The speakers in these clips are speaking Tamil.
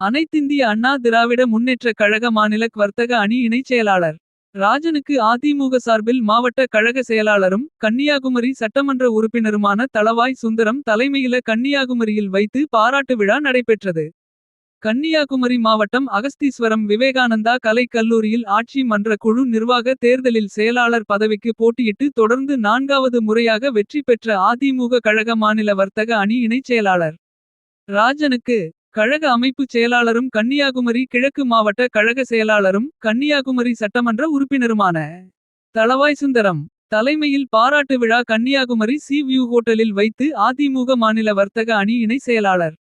அனைத்திந்திய அண்ணா திராவிட முன்னேற்ற கழக மாநில வர்த்தக அணி இணைச் செயலாளர். ராஜனுக்கு அதிமுக சார்பில் மாவட்ட கழக செயலாளரும். கன்னியாகுமரி சட்டமன்ற உறுப்பினருமான தளவாய் சுந்தரம் தலைமையில கன்னியாகுமரியில் வைத்து பாராட்டு விழா நடைபெற்றது. கன்னியாகுமரி மாவட்டம் அகஸ்தீஸ்வரம் விவேகானந்தா கலைக் கல்லூரியில் ஆட்சி மன்ற குழு நிர்வாக தேர்தலில் செயலாளர் பதவிக்கு போட்டியிட்டு தொடர்ந்து நான்காவது முறையாக வெற்றி பெற்ற அதிமுக கழக மாநில வர்த்தக அணி இணைச் செயலாளர். ராஜனுக்கு கழக அமைப்புச் செயலாளரும் கன்னியாகுமரி கிழக்கு மாவட்ட கழக செயலாளரும் கன்னியாகுமரி சட்டமன்ற உறுப்பினருமான தளவாய் சுந்தரம் தலைமையில் பாராட்டு விழா கன்னியாகுமரி சி வியூ ஹோட்டலில் வைத்து அதிமுக மாநில வர்த்தக அணி இணை செயலாளர்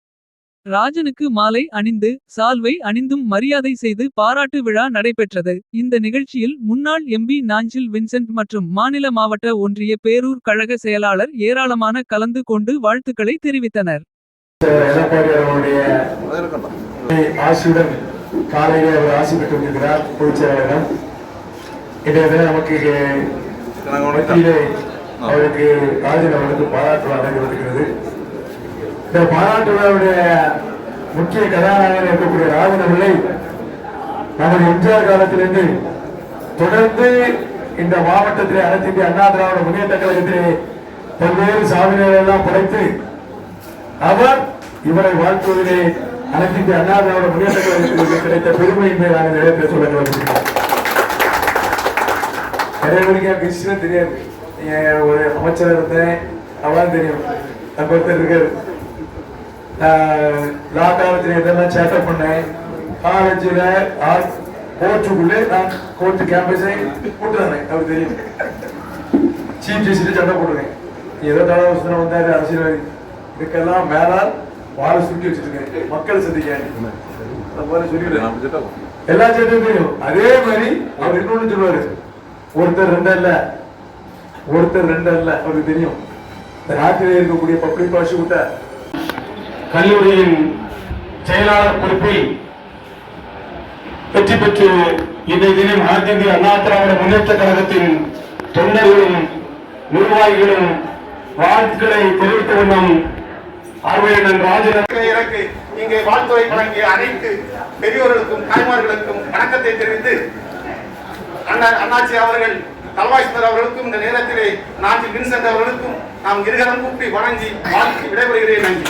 ராஜனுக்கு மாலை அணிந்து சால்வை அணிந்தும் மரியாதை செய்து பாராட்டு விழா நடைபெற்றது. இந்த நிகழ்ச்சியில் முன்னாள் எம்பி நாஞ்சில் வின்சென்ட் மற்றும் மாநில மாவட்ட ஒன்றிய பேரூர் கழக செயலாளர் ஏராளமான கலந்து கொண்டு வாழ்த்துக்களை தெரிவித்தனர். எடப்பாடி அவருடைய ஆசியுடன் காலையிலே அவர் ஆசி பெற்று கொண்டிருக்கிறார் பொதுச்செயலாளரிடம் இன்றைய தினம் நமக்கு மத்தியிலே அவருக்கு ராஜன் அவருக்கு பாராட்டு விழா நடைபெறுகிறது இந்த பாராட்டு விழாவுடைய முக்கிய கதாநாயகன் இருக்கக்கூடிய ராஜன் அவர்களை நமது எம்ஜிஆர் காலத்திலிருந்து தொடர்ந்து இந்த மாவட்டத்திலே அனைத்து இந்திய அண்ணா திராவிட முன்னேற்ற கழகத்திலே பல்வேறு சாதனைகள் எல்லாம் படைத்து அவர் இவரை வாழ்த்துவதிலே அனைத்து இந்திய அண்ணா முன்னேற்ற கழகத்திற்கு கிடைத்த பெருமை என்பதை நாங்கள் நிறைய பேர் சொல்ல விரும்புகிறோம் நிறைய விஷயம் தெரியாது. ஒரு அமைச்சர் இருந்தேன். அவன் தெரியும். நம்ம ஒருத்தர் இருக்காரு. லா காலத்தில் இதெல்லாம் சேட்டப் பண்ணேன். காலேஜில் கோர்ட்டுக்குள்ளே நான் கோர்ட்டு கேம்பஸை கூட்டுறேன் அவர் தெரியும். சீஃப் ஜஸ்டிஸ் சண்டை போட்டுருக்கேன். ஏதோ தடவை வசனம் வந்தாரு அரசியல்வாதி. இதுக்கெல்லாம் மேலால் வாழை சுட்டி வச்சிருக்கேன். மக்கள் சந்திக்க. அந்த மாதிரி சொல்லிவிடுறேன் எல்லா சேட்டும் தெரியும் அதே மாதிரி அவர் இன்னொன்னு சொல்லுவாரு. ஒருத்தர் ரெண்டு அல்ல. ஒருத்தர் ரெண்டு அல்ல. அவருக்கு தெரியும். இந்த நாட்டிலே இருக்கக்கூடிய பப்ளிக் ப்ராசிக்யூட்டர் கல்லூரியின் செயலாளர் பொறுப்பில் வெற்றி பெற்று இன்றைய தினம் இந்திய அண்ணா திராவிட முன்னேற்ற கழகத்தின் தொண்டர்களும் நிர்வாகிகளும் வாழ்த்துக்களை தெரிவித்த வண்ணம் ஆர்வலன் எனக்கு இங்கே வாழ்த்துறை வழங்கிய அனைத்து பெரியோர்களுக்கும் தாய்மார்களுக்கும் வணக்கத்தை தெரிவித்து அண்ணா அண்ணாச்சி அவர்கள் தல்வாய்சுந்தர் அவர்களுக்கும் இந்த நேரத்திலே நாஞ்சி வின்சென்ட் அவர்களுக்கும் நாம் இருகரம் கூப்பி வணங்கி வாழ்த்து விடைபெறுகிறேன் நன்றி.